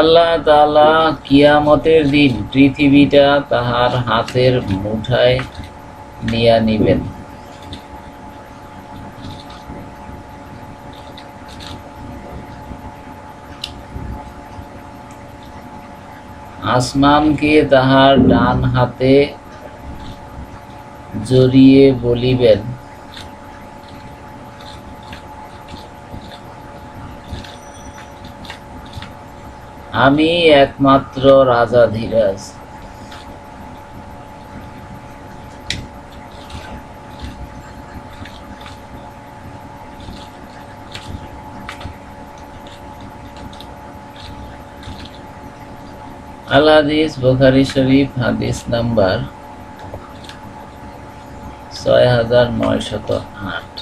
আল্লাহ তাআলা কিয়ামতের দিন পৃথিবীটা তাহার হাতের মুঠায় নিয়া নিবেন। আসমানকে তাহার ডান হাতে জড়িয়ে বলিবেন। আমি একমাত্র রাজা ধীরাজ। আল বুখারি শরীফ হাদিস নাম্বার ছয় হাজার নয়শত আট।